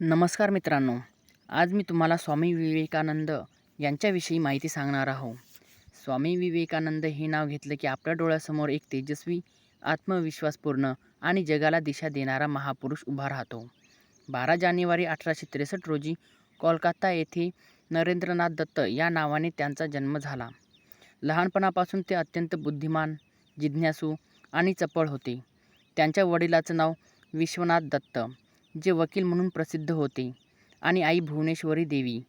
नमस्कार मित्रांनो. आज मी तुम्हाला स्वामी विवेकानंद यांच्याविषयी माहिती सांगणार आहो स्वामी विवेकानंद हे नाव घेतलं की आपल्या डोळ्यासमोर एक तेजस्वी आत्मविश्वासपूर्ण आणि जगाला दिशा देणारा महापुरुष उभा राहतो. बारा जानेवारी अठराशे त्रेसष्ट रोजी कोलकाता येथे नरेंद्रनाथ दत्त या नावाने त्यांचा जन्म झाला. लहानपणापासून ते अत्यंत बुद्धिमान जिज्ञासू आणि चपळ होते. त्यांच्या वडिलाचं नाव विश्वनाथ दत्त. जे वकील म्हणून प्रसिद्ध होते. आणि आई भुवनेश्वरी देवी.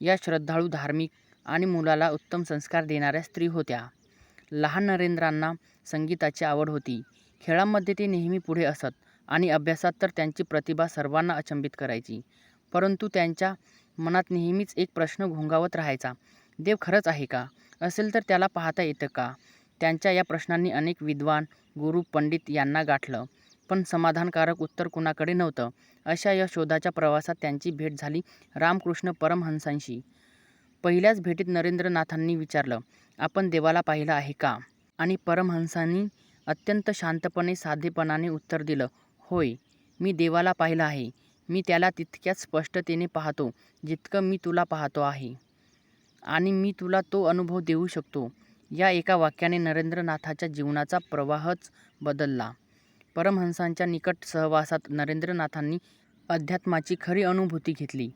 या श्रद्धाळू धार्मिक आणि मुलाला उत्तम संस्कार देणाऱ्या स्त्री होत्या. लहान नरेंद्रांना संगीताची आवड होती. खेळामध्ये ते नेहमी पुढे असत आणि अभ्यासात तर त्यांची प्रतिभा सर्वांना अचंबित करायची. परंतु त्यांच्या मनात नेहमीच एक प्रश्न घोंगावत राहायचा. देव खरंच आहे का? असेल तर त्याला पाहता येतं का? त्यांच्या या प्रश्नांनी अनेक विद्वान गुरु पंडित यांना गाठलं. पण समाधानकारक उत्तर कुणाकडे नव्हतं. अशा या शोधाच्या प्रवासात त्यांची भेट झाली रामकृष्ण परमहंसांशी. पहिल्याच भेटीत नरेंद्रनाथांनी विचारलं आपण देवाला पाहिलं आहे का? आणि परमहंसांनी अत्यंत शांतपणे साधेपणाने उत्तर दिलं होय मी देवाला पाहिलं आहे. मी त्याला तितक्याच स्पष्टतेने पाहतो जितकं मी तुला पाहतो आहे. आणि मी तुला तो अनुभव देऊ शकतो. या एका वाक्याने नरेंद्रनाथाच्या जीवनाचा प्रवाहच बदलला. परमहंसांच्या निकट सहवासात नरेंद्रनाथांनी अध्यात्माची खरी अनुभूती घेतली.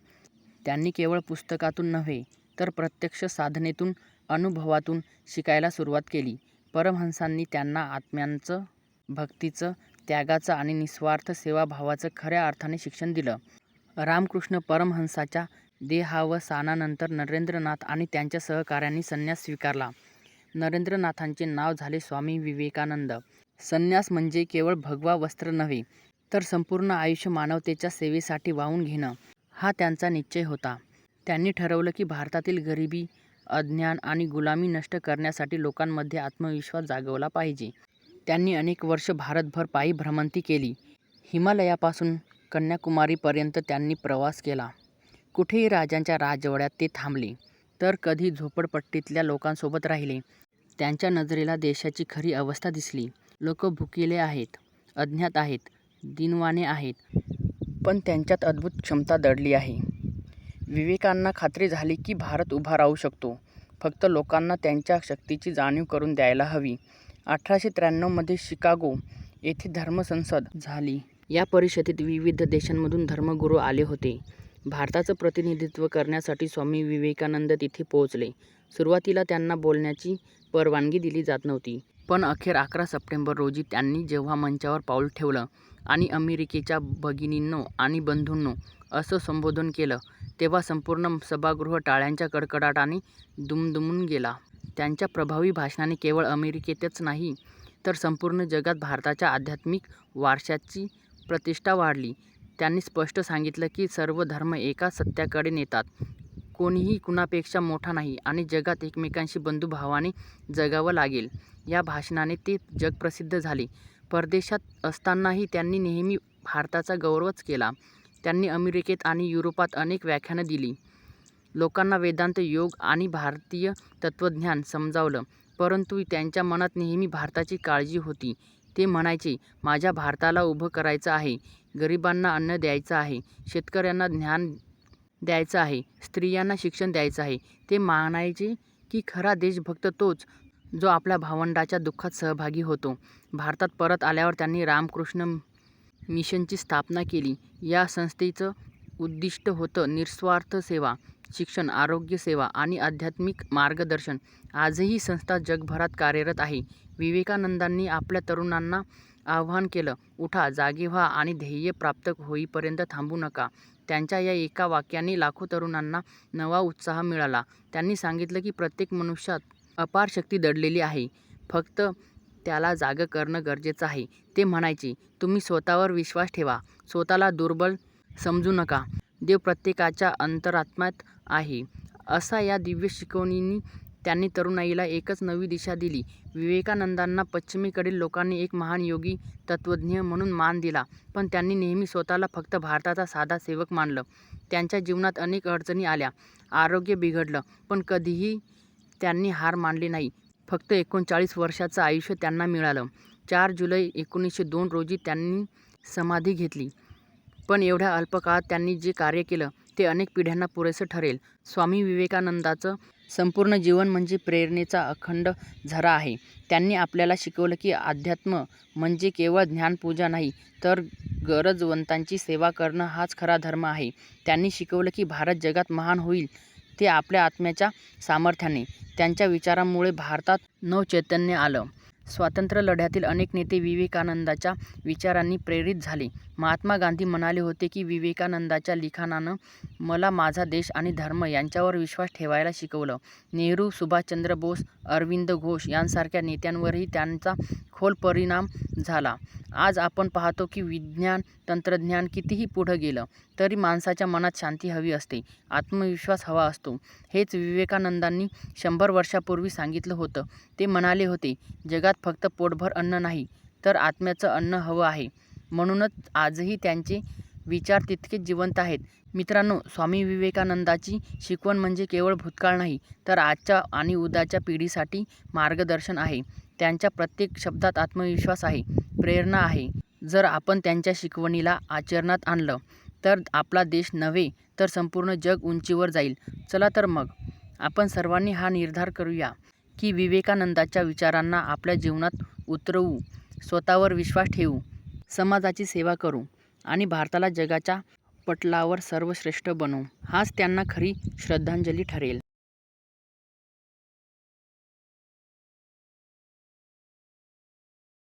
त्यांनी केवळ पुस्तकातून नव्हे तर प्रत्यक्ष साधनेतून अनुभवातून शिकायला सुरुवात केली. परमहंसांनी त्यांना आत्म्यांचं भक्तीचं त्यागाचं आणि निस्वार्थ सेवाभावाचं खऱ्या अर्थाने शिक्षण दिलं. रामकृष्ण परमहंसाच्या देहावसानानंतर नरेंद्रनाथ आणि त्यांच्या सहकाऱ्यांनी संन्यास स्वीकारला. नरेंद्रनाथांचे नाव झाले स्वामी विवेकानंद. संन्यास म्हणजे केवळ भगवा वस्त्र नव्हे तर संपूर्ण आयुष्य मानवतेच्या सेवेसाठी वाहून घेणं हा त्यांचा निश्चय होता. त्यांनी ठरवलं की भारतातील गरिबी अज्ञान आणि गुलामी नष्ट करण्यासाठी लोकांमध्ये आत्मविश्वास जागवला पाहिजे. त्यांनी अनेक वर्ष भारतभर पायी भ्रमंती केली. हिमालयापासून कन्याकुमारीपर्यंत त्यांनी प्रवास केला. कुठेही राजांच्या राजवाड्यात ते थांबले तर कधी झोपडपट्टीतल्या लोकांसोबत राहिले. त्यांच्या नजरेला देशाची खरी अवस्था दिसली. लोक भुकेले आहेत अज्ञात आहेत दिनवाने आहेत. पण त्यांच्यात अद्भुत क्षमता दडली आहे. विवेकांना खात्री झाली की भारत उभा राहू शकतो. फक्त लोकांना त्यांच्या शक्तीची जाणीव करून द्यायला हवी. अठराशे त्र्याण्णवमध्ये शिकागो येथे धर्मसंसद झाली. या परिषदेत विविध देशांमधून धर्मगुरू आले होते. भारताचं प्रतिनिधित्व करण्यासाठी स्वामी विवेकानंद तिथे पोहोचले. सुरुवातीला त्यांना बोलण्याची परवानगी दिली जात नव्हती. पण अखेर अकरा सप्टेंबर रोजी त्यांनी जेव्हा मंचावर पाऊल ठेवलं आणि अमेरिकेच्या भगिनींनो आणि बंधूंनो असं संबोधन केलं तेव्हा संपूर्ण सभागृह टाळ्यांच्या कडकडाटाने दुमदुमून गेला. त्यांच्या प्रभावी भाषणाने केवळ अमेरिकेतच नाही तर संपूर्ण जगात भारताच्या आध्यात्मिक वारशाची प्रतिष्ठा वाढली. त्यांनी स्पष्ट सांगितलं की सर्व धर्म एका सत्याकडे नेतात. कोणीही कुणापेक्षा मोठा नाही आणि जगात एकमेकांशी बंधुभावाने जगावं लागेल या भाषणाने ते जगप्रसिद्ध झाले. परदेशात असतानाही त्यांनी नेहमी भारताचा गौरवच केला. त्यांनी अमेरिकेत आणि युरोपात अनेक व्याख्यानं दिली. लोकांना वेदांत योग आणि भारतीय तत्त्वज्ञान समजावलं परंतु त्यांच्या मनात नेहमी भारताची काळजी होती. ते म्हणायचे माझ्या भारताला उभं करायचं आहे गरिबांना अन्न द्यायचं आहे शेतकऱ्यांना ज्ञान द्यायचं आहे. स्त्रियांना शिक्षण द्यायचं आहे. ते मानायचे की खरा देशभक्त तोच जो आपल्या भावंडाच्या दुःखात सहभागी होतो. भारतात परत आल्यावर त्यांनी रामकृष्ण मिशनची स्थापना केली. या संस्थेचं उद्दिष्ट होतं निस्वार्थ सेवा शिक्षण आरोग्य सेवा आणि आध्यात्मिक मार्गदर्शन. आजही ही संस्था जगभरात कार्यरत आहे. विवेकानंदांनी आपल्या तरुणांना आवाहन केलं उठा जागे व्हा आणि ध्येय प्राप्त होईपर्यंत थांबू नका. त्यांच्या या एका वाक्याने लाखो तरुणांना नवा उत्साह मिळाला. त्यांनी सांगितलं की प्रत्येक मनुष्यात अपार शक्ती दडलेली आहे. फक्त त्याला जागं करणं गरजेचं आहे. ते म्हणायचे तुम्ही स्वतःवर विश्वास ठेवा. स्वतःला दुर्बल समजू नका. देव प्रत्येकाच्या अंतरात्म्यात आहे. असा या दिव्य शिकवणींनी त्यांनी तरुणाईला एकच नवी दिशा दिली. विवेकानंदांना पश्चिमेकडील लोकांनी एक महान योगी तत्त्वज्ञ म्हणून मान दिला. पण त्यांनी नेहमी स्वतःला फक्त भारताचा साधा सेवक मानलं. त्यांच्या जीवनात अनेक अडचणी आल्या. आरोग्य बिघडलं पण कधीही त्यांनी हार मानली नाही. फक्त एकोणचाळीस वर्षाचं आयुष्य त्यांना मिळालं. चार जुलै एकोणीसशे दोन रोजी त्यांनी समाधी घेतली. पण एवढ्या अल्प काळात त्यांनी जे कार्य केलं ते अनेक पिढ्यांना पुरेसं ठरेल. स्वामी विवेकानंदांचं संपूर्ण जीवन म्हणजे प्रेरणेचा अखंड झरा आहे. त्यांनी आपल्याला शिकवलं की अध्यात्म म्हणजे केवळ ज्ञानपूजा नाही, तर गरजवंतांची सेवा करणं हाच खरा धर्म आहे. त्यांनी शिकवलं की भारत जगात महान होईल ते आपल्या आत्म्याच्या सामर्थ्याने. त्यांच्या विचारांमुळे भारतात नवचैतन्य आलं. स्वातंत्र्यलढ्यातील अनेक नेते विवेकानंदांच्या विचारांनी प्रेरित झाले. महात्मा गांधी म्हणाले होते की विवेकानंदांच्या लिखाणानं मला माझा देश आणि धर्म यांच्यावर विश्वास ठेवायला शिकवलं. नेहरू, सुभाषचंद्र बोस, अरविंद घोष यांसारख्या नेत्यांवरही त्यांचा खोल परिणाम झाला. आज आपण पाहतो की विज्ञान, तंत्रज्ञान कितीही पुढं गेलं, तरी माणसाच्या मनात शांती हवी असते, आत्मविश्वास हवा असतो. हेच विवेकानंदांनी शंभर वर्षापूर्वी सांगितलं होतं. ते म्हणाले होते, जगात फक्त पोटभर अन्न नाही, तर आत्म्याचं अन्न हवं आहे. म्हणूनच आजही त्यांचे विचार तितकेच जिवंत आहेत. मित्रांनो, स्वामी विवेकानंदाची शिकवण म्हणजे केवळ भूतकाळ नाही, तर आजच्या आणि उद्याच्या पिढीसाठी मार्गदर्शन आहे. त्यांच्या प्रत्येक शब्दात आत्मविश्वास आहे, प्रेरणा आहे. जर आपण त्यांच्या शिकवणीला आचरणात आणलं, तर आपला देश नव्हे, तर संपूर्ण जग उंचीवर जाईल. चला तर मग, आपण सर्वांनी हा निर्धार करूया की विवेकानंदाच्या विचारांना आपल्या जीवनात उतरवू, स्वतःवर विश्वास ठेवू, समाजाची सेवा करू आणि भारताला जगाच्या पटलावर सर्वश्रेष्ठ बनवू. हाच त्यांना खरी श्रद्धांजली ठरेल.